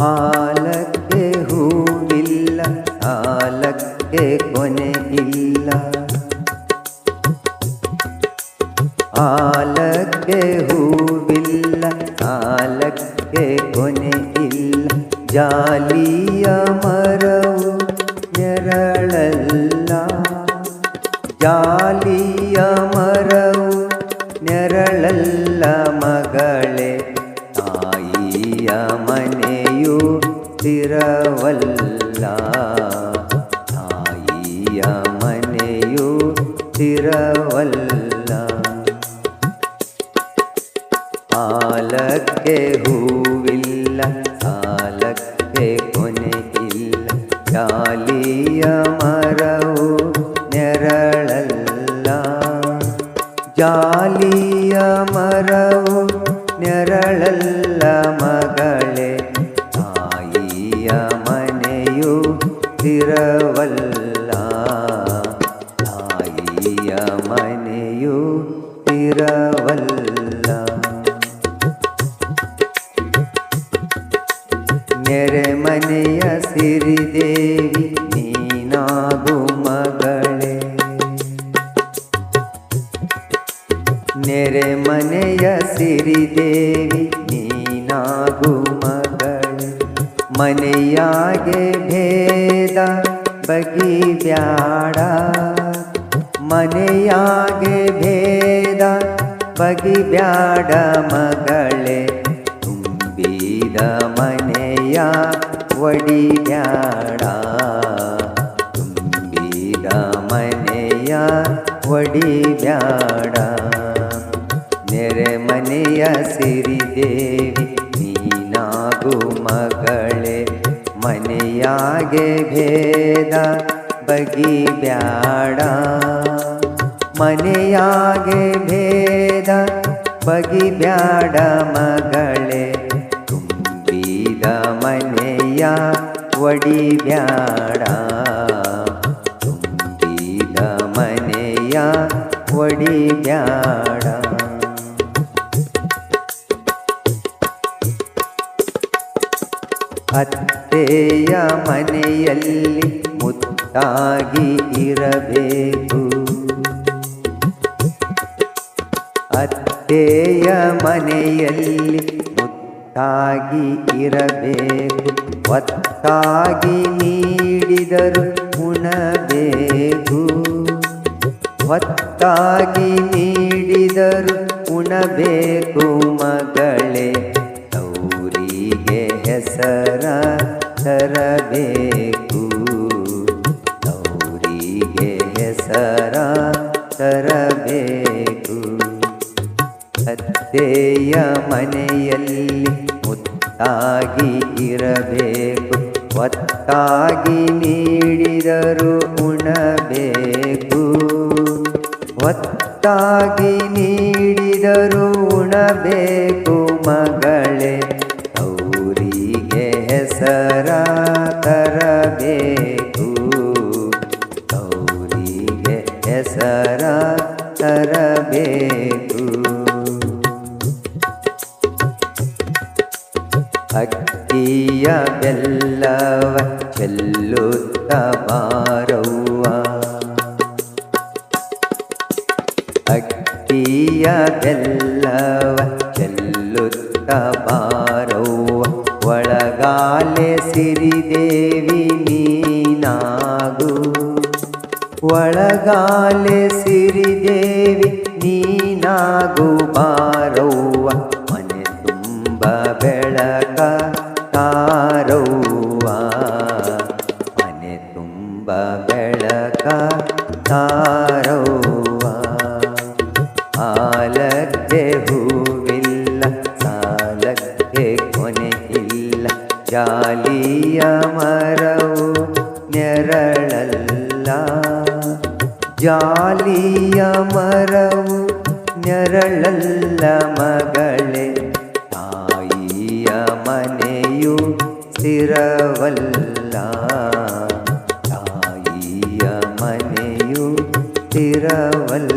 ಆಲಕ್ಕೆ ಹೂವಿಲ್ಲ, ಆಲಕ್ಕೆ ಕೊನೆ ಇಲ್ಲ. ಆಲಕ್ಕೆ ಹೂವಿಲ್ಲ, ಆಲಕ್ಕೆ ಕೊನೆ ಇಲ್ಲ. ಜಾಲಿಯ ಮರವು ನೆರಳಲ್ಲ. ಜಾಲಿಯ ಮರವು ನೆರಳಲ್ಲ ಮಗಳೇ, ತಾಯಿಯ ಮನೆಯು ಸ್ಥಿರವಲ್ಲ ತಾಯಿಯ ಮನೆಯು ಸ್ಥಿರವಲ್ಲ ಆಲಕ್ಕೆ ಹೂವಿಲ್ಲ ಸಾಲಕ್ಕೆ ಕೊನೆ ಇಲ್ಲ ಜಾಲಿಯ ಮರವು ನೆರಳಲ್ಲ ಜಾಲಿಯ ಮರವು ಸ್ಥಿರವಲ್ಲ ತಾಯಿಯ ಮನೆಯು ತಿರವಲ್ಲ ನೆರೆ ಮನೆಯ ಸಿರಿದೇವಿ ನೀನಾಗು ಮಗಳೇ ನೆರೆ ಮನೆಯ ಸಿರಿದೇವಿ ನೀನಾಗು ಮಗಳೇ ಮನೆಯಾಗೆ ಭೇದ ಬಗಿಬ್ಯಾಡ ಮನೆಯಾಗೆ ಭೇದ ಬಗಿ ಬ್ಯಾಡ ಮಗಳೇ. ತುಂಬಿದ ಮನೆಯ ಒಡಿಬ್ಯಾಡ ತುಂಬಿದ ಮನೆಯ ಒಡಿಬ್ಯಾಡ ನೆರೆಮನೆಯ ಸಿರಿದೇವಿ, ನೀನಾಗು ಮಗಳೇ ಮನೆಯಾಗೆ ಭೇದ ಬಗಿಬ್ಯಾಡ ಮನೆಯಾಗೆ ಭೇದ ಬಗಿಬ್ಯಾಡ ಮಗಳೇ ತುಂಬಿದ ಮನೆಯ ಒಡಿಬ್ಯಾಡ ತುಂಬಿದ ಮನೆಯ ಒಡಿಬ್ಯಾಡ ಅತ್ತೆಯ ಮನೆಯಲ್ಲಿ ಮುತ್ತಾಗಿ ಇರಬೇಕು. ಅತ್ತೆಯ ಮನೆಯಲ್ಲಿ ಮುತ್ತಾಗಿ ಇರಬೇಕು. ಒತ್ತಾಗಿ ನೀಡಿದರು ಉಣಬೇಕು. ಒತ್ತಾಗಿ ನೀಡಿದರು ಉಣಬೇಕು ಮಗಳೇ ತೌರಿಗೆ ಹೆಸರ ತರಬೇಕು ಗೌರಿಗೆ ಹೆಸರ ತರಬೇಕು. ಅತ್ತೆಯ ಮನೆಯಲ್ಲಿ ಮುತ್ತಾಗಿ ಇರಬೇಕು. ಒತ್ತಾಗಿ ನೀಡಿದರು ಉಣಬೇಕು. ಒತ್ತಾಗಿ ನೀಡಿದರು ಉಣಬೇಕು ಮಗಳೇ. ಹೆಸರ ತರಬೇಕು ಅವರಿಗೆ ಹೆಸರ ತರಬೇಕು ಅಕ್ಕಿಯ ಬೆಲ್ಲವ ಚೆಲ್ಲುತ್ತ ಬಾರವ್ವ ಅಕ್ಕಿಯ ಬೆಲ್ಲವ ಚೆಲ್ಲುತ್ತ ಬಾರವ್ವ ಒಳಗಾಲೆ ಸಿರಿದೇವಿ ನೀನಾಗು. ಒಳಗಾಲೆ ಸಿರಿದೇವಿ ನೀನಾಗು ಬಾರವ್ವ. ಮನೆ ತುಂಬ ಬೆಳಕ ತಾರವ್ವ. ಮನೆ ತುಂಬ ಬೆಳಕ ತಾರವ್ವ. ಜಾಲಿಯ ಮರವು ನೆರಳಲ್ಲ ಜಾಲಿಯ ಮರವು ನೆರಳಲ್ಲ ಮಗಳೇ ತಾಯಿಯ ಮನೆಯು ಸ್ಥಿರವಲ್ಲ ತಾಯಿಯ ಮನೆಯು ಸ್ಥಿರವಲ್ಲ